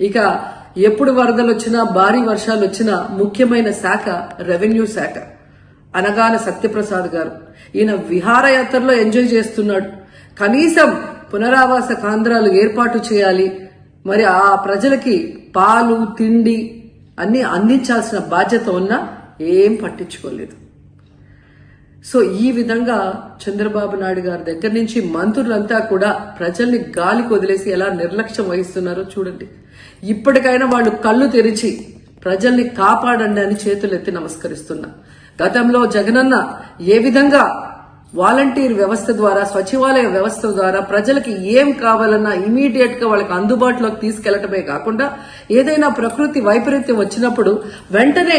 ఇక ఎప్పుడు వరదలు వచ్చినా భారీ వర్షాలు వచ్చినా ముఖ్యమైన శాఖ రెవెన్యూ శాఖ. అనగాన సత్యప్రసాద్ గారు ఈయన విహారయాత్రలో ఎంజాయ్ చేస్తున్నాడు. కనీసం పునరావాస కేంద్రాలు ఏర్పాటు చేయాలి. మరి ఆ ప్రజలకి పాలు తిండి అన్ని అందించాల్సిన బాధ్యత ఉన్నా ఏం పట్టించుకోలేదు. సో ఈ విధంగా చంద్రబాబు నాయుడు గారి దగ్గర నుంచి మంత్రులంతా కూడా ప్రజల్ని గాలికి వదిలేసి ఎలా నిర్లక్ష్యం వహిస్తున్నారో చూడండి. ఇప్పటికైనా వాళ్ళు కళ్ళు తెరిచి ప్రజల్ని కాపాడండి అని చేతులెత్తి నమస్కరిస్తున్నా. గతంలో జగనన్న ఏ విధంగా వాలంటీర్ వ్యవస్థ ద్వారా సచివాలయ వ్యవస్థ ద్వారా ప్రజలకి ఏం కావాలన్నా ఇమీడియట్గా వాళ్ళకి అందుబాటులోకి తీసుకెళ్ళటమే కాకుండా ఏదైనా ప్రకృతి వైపరీత్యం వచ్చినప్పుడు వెంటనే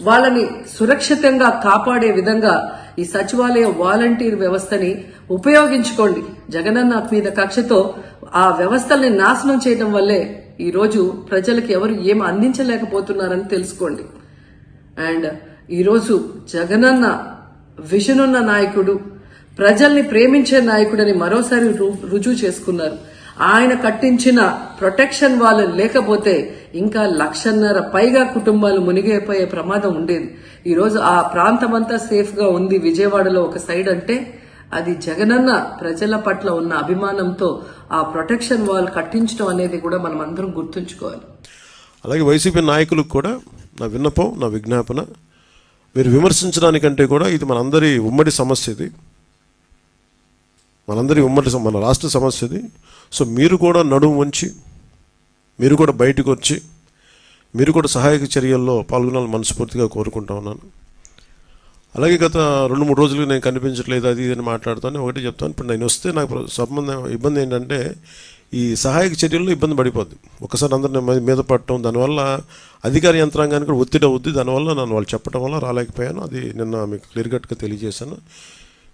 వాళ్ళని సురక్షితంగా కాపాడే విధంగా ఈ సచివాలయ వాలంటీర్ వ్యవస్థని ఉపయోగించుకోండి. జగనన్న మీద కక్షతో ఆ వ్యవస్థల్ని నాశనం చేయడం వల్లే ఈ రోజు ప్రజలకు ఎవరు ఏం అందించలేకపోతున్నారని తెలుసుకోండి. అండ్ ఈరోజు జగనన్న విషనున్న నాయకుడు ప్రజల్ని ప్రేమించే నాయకుడని మరోసారి రు- రుజువు చేసుకున్నారు. ఆయన కట్టించిన ప్రొటెక్షన్ వాళ్ళు లేకపోతే ఇంకా లక్షన్నర పైగా కుటుంబాలు మునిగిపోయే ప్రమాదం ఉండేది. ఈరోజు ఆ ప్రాంతం అంతా ఉంది. విజయవాడలో ఒక సైడ్ అంటే అది జగనన్న ప్రజల పట్ల ఉన్న అభిమానంతో ఆ ప్రొటెక్షన్ వాల్ కట్టించడం అనేది కూడా మనం అందరం గుర్తుంచుకోవాలి. అలాగే వైసీపీ నాయకులకు కూడా నా విన్నపం నా విజ్ఞాపన. మీరు విమర్శించడానికంటే కూడా ఇది మనందరి ఉమ్మడి సమస్య ఇది. మనందరి ఉమ్మడి మన రాష్ట్ర సమస్యది సో మీరు కూడా నడుము వంచి మీరు కూడా బయటకు వచ్చి మీరు కూడా సహాయక చర్యల్లో పాల్గొనాలని మనస్ఫూర్తిగా కోరుకుంటా ఉన్నాను. అలాగే గత రెండు మూడు రోజులు నేను కనిపించట్లేదు అది ఇది అని మాట్లాడుతాను ఒకటి చెప్తాను. ఇప్పుడు నేను వస్తే నాకు సంబంధం ఇబ్బంది ఏంటంటే ఈ సహాయక చర్యల్లో ఇబ్బంది పడిపోద్ది. ఒకసారి అందరిని మీద పడటం దానివల్ల అధికార యంత్రాంగానికి కూడా ఒత్తిడి అవుద్ది. దానివల్ల నన్ను వాళ్ళు చెప్పడం వల్ల రాలేకపోయాను. అది నిన్న మీకు క్లియర్ కట్గా తెలియజేశాను.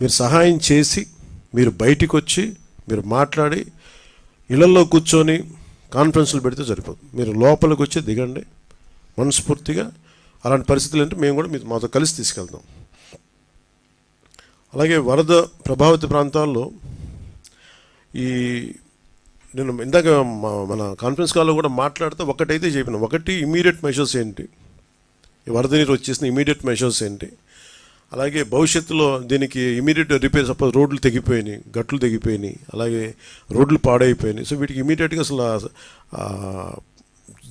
మీరు సహాయం చేసి మీరు బయటికి వచ్చి మీరు మాట్లాడి ఇళ్ళలో కూర్చొని కాన్ఫరెన్స్లు పెడితే సరిపోదు మీరు లోపలికి వచ్చి దిగండి. మనస్ఫూర్తిగా అలాంటి పరిస్థితులు అంటే మేము కూడా మీతో మాతో కలిసి తీసుకెళ్తాం. అలాగే వరద ప్రభావిత ప్రాంతాల్లో ఈ నేను ఇందాక మా- మన కాన్ఫరెన్స్ కాల్లో కూడా మాట్లాడితే ఒకటైతే చెప్పిన ఒకటి ఇమీడియట్ మెషర్స్ ఏంటి? ఈ వరద నీరు వచ్చేసిన ఇమీడియట్ మెషర్స్ ఏంటి? అలాగే భవిష్యత్తులో దీనికి ఇమీడియట్ రిపేర్ సపోజ్ రోడ్లు తెగిపోయినాయి గట్లు తెగిపోయినాయి అలాగే రోడ్లు పాడైపోయినాయి. సో వీటికి ఇమీడియట్గా అసలు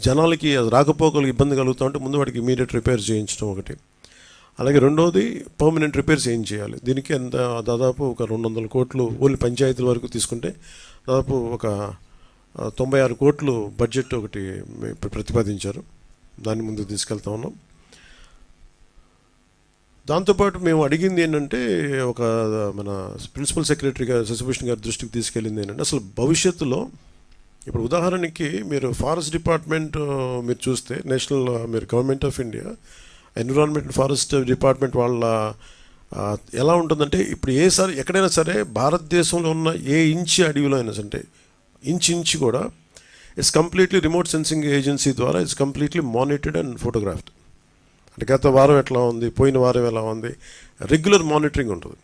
జనాలకి రాకపోకలకు ఇబ్బంది కలుగుతూ ఉంటే ముందు వాటికి ఇమీడియట్ రిపేర్ చేయించడం ఒకటి. అలాగే రెండవది పర్మనెంట్ రిపేర్స్ ఏం చేయాలి? దీనికి ఎంత దాదాపు ఒక రెండు వందల కోట్లు ఓన్లీ పంచాయతీల వరకు తీసుకుంటే దాదాపు ఒక తొంభై ఆరు కోట్లు బడ్జెట్ ఒకటి ప్రతిపాదించారు. దాన్ని ముందుకు తీసుకెళ్తా ఉన్నాం. దాంతోపాటు మేము అడిగింది ఏంటంటే ఒక మన ప్రిన్సిపల్ సెక్రటరీ గారు శశిభూషణ్ గారి దృష్టికి తీసుకెళ్ళింది ఏంటంటే అసలు భవిష్యత్తులో ఇప్పుడు ఉదాహరణకి మీరు ఫారెస్ట్ డిపార్ట్మెంట్ మీరు చూస్తే నేషనల్ మీరు government of India environment forest department వాళ్ళ ఎలా ఉంటుందంటే ఇప్పుడు ఏ సార్ ఎక్కడైనా సరే భారతదేశంలో ఉన్న ఏ ఇంచి అడవిలో అయినా అంటే ఇంచ్ ఇంచ్ కూడా it's completely remote sensing agency ద్వారా it's completely monitored and photographed అంటే గత వారం ఎట్లా ఉంది? పోయిన వారం ఎలా ఉంది? రెగ్యులర్ మానిటరింగ్ ఉంటుంది.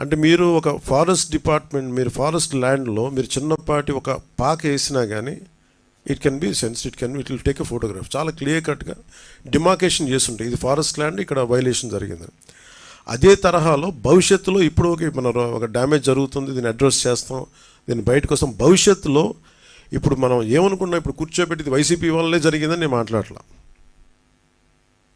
అంటే మీరు ఒక ఫారెస్ట్ డిపార్ట్మెంట్ మీరు ఫారెస్ట్ ల్యాండ్లో మీరు చిన్నపాటి ఒక పాక వేసినా కానీ it can be sense it can it will take a photograph చాలా క్లియర్ కట్గా డిమార్కేషన్ చేస్తుంటాయి. ఇది ఫారెస్ట్ ల్యాండ్ ఇక్కడ వైలేషన్ జరిగింది. అదే తరహాలో భవిష్యత్తులో ఇప్పుడు ఒక మన ఒక డ్యామేజ్ జరుగుతుంది దీన్ని అడ్రస్ చేస్తాం దీన్ని బయటకు వస్తాం. భవిష్యత్తులో ఇప్పుడు మనం ఏమనుకున్నా ఇప్పుడు కూర్చోబెట్టి వైసీపీ వల్లే జరిగిందని నేను మాట్లాడలా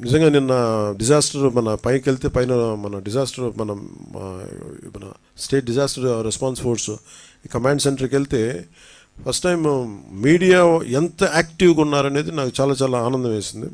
నిజంగా నిన్న డిజాస్టర్ మన పైకి వెళ్తే పైన మన డిజాస్టర్ మన మన state disaster response force command సెంటర్కి వెళ్తే ఫస్ట్ టైం మీడియా ఎంత యాక్టివ్గా ఉన్నారనేది నాకు చాలా చాలా ఆనందం వేసింది.